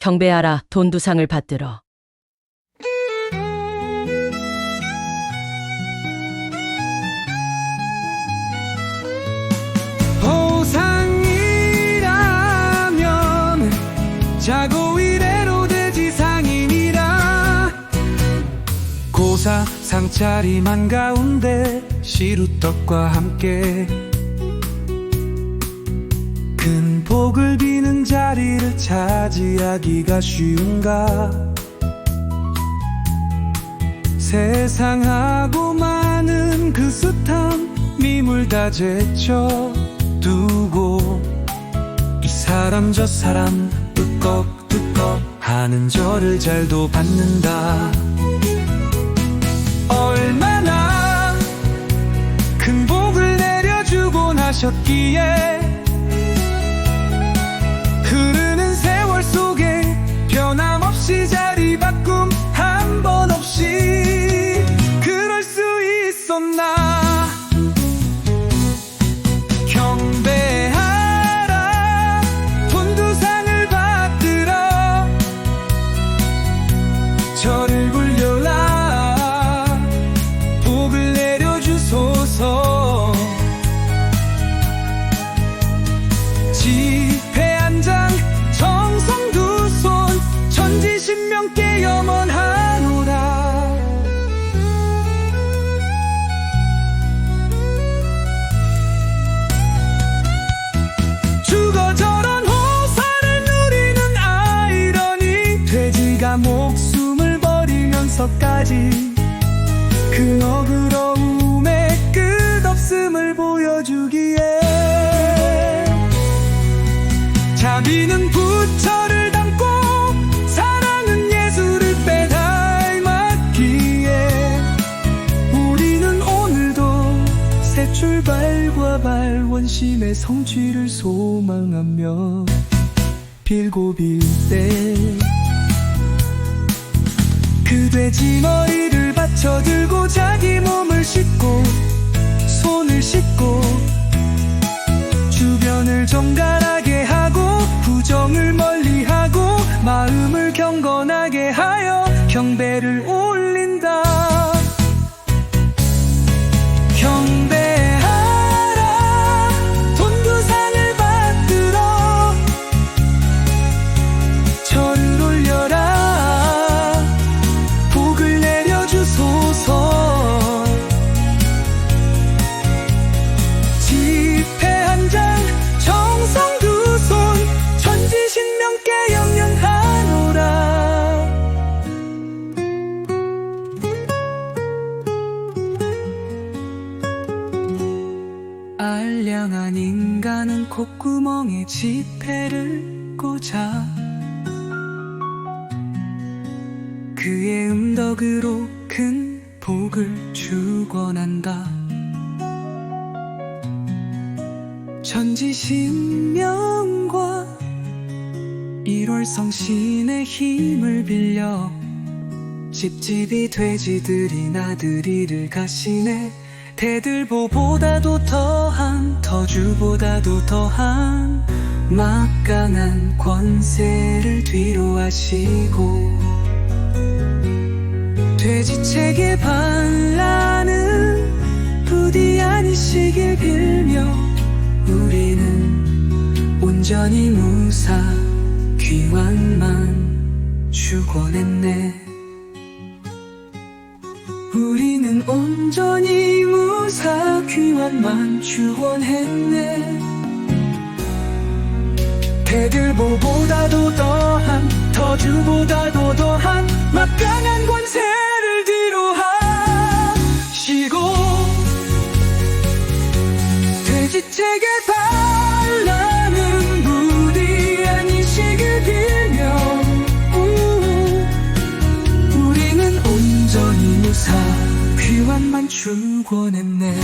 경배하라 돈두상을 받들어. 호상이라면 자고 이래로 되지 상인이라 고사 상차림 한 가운데 시루떡과 함께 큰 복을 비는 자리를 차지하기가 쉬운가? 세상하고 많은 그 숱한 미물 다 제쳐 두고 이 사람 저 사람 뚜꺽뚜꺽 하는 저를 잘도 받는다. 얼마나 큰 복을 내려주곤 하셨기에 나 경배하라. 돈두상을 받들어. 저를 굴려 버리면서까지 그 너그러움의 끝없음을 보여주기에 자비는 부처를 담고 사랑은 예수를 빼닮았기에 우리는 오늘도 새 출발과 발원심의 성취를 소망하며 빌고 빌때 그 돼지 머리를 받쳐 들고 자기 몸을 씻고 손을 씻고 주변을 정갈하게 하고 부정을 멀리하고 마음을 경건하게 하여 경배를 올 인간은 콧구멍에 지폐를 꽂아 그의 음덕으로 큰 복을 주권한다. 천지신명과 일월성신의 힘을 빌려 집집이 돼지들이 나들이를 가시네. 대들보보다도 더 한 터주보다도 더한 막강한 권세를 뒤로 하시고 돼지책에 반란은 부디 아니시길 빌며 우리는 온전히 무사 귀환만 주권했네. 우리는 온전히 귀환만 주원했네. 대들보보다도 더한 터주보다도 더한 막강한 권세를 뒤로 하시고 돼지책에 반란은 부디 아니시길 빌며 우 우리는 온전히 무사 귀환만 주권했네